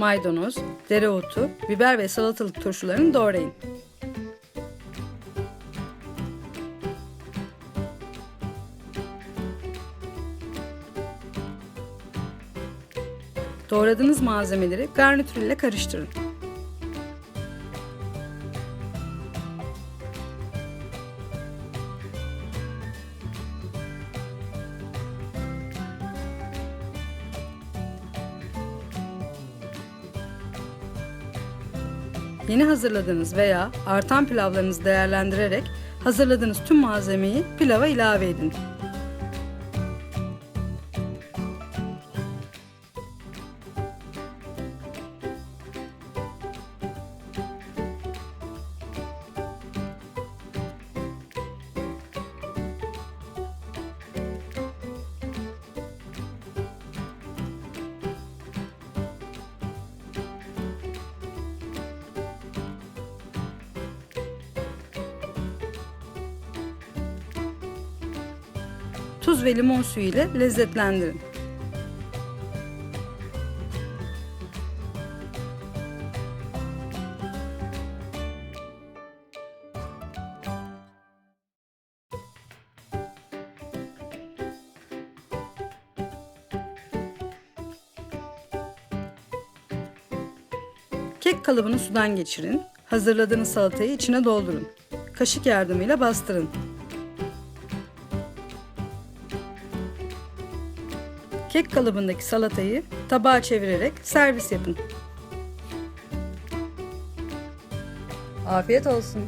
maydanoz, dereotu, biber ve salatalık turşularını doğrayın. Doğradığınız malzemeleri garnitür ile karıştırın. Yeni hazırladığınız veya artan pilavlarınızı değerlendirerek hazırladığınız tüm malzemeyi pilava ilave edin. Tuz ve limon suyu ile lezzetlendirin. Kek kalıbını sudan geçirin. Hazırladığınız salatayı içine doldurun. Kaşık yardımıyla bastırın. Kek kalıbındaki salatayı tabağa çevirerek servis yapın. Afiyet olsun.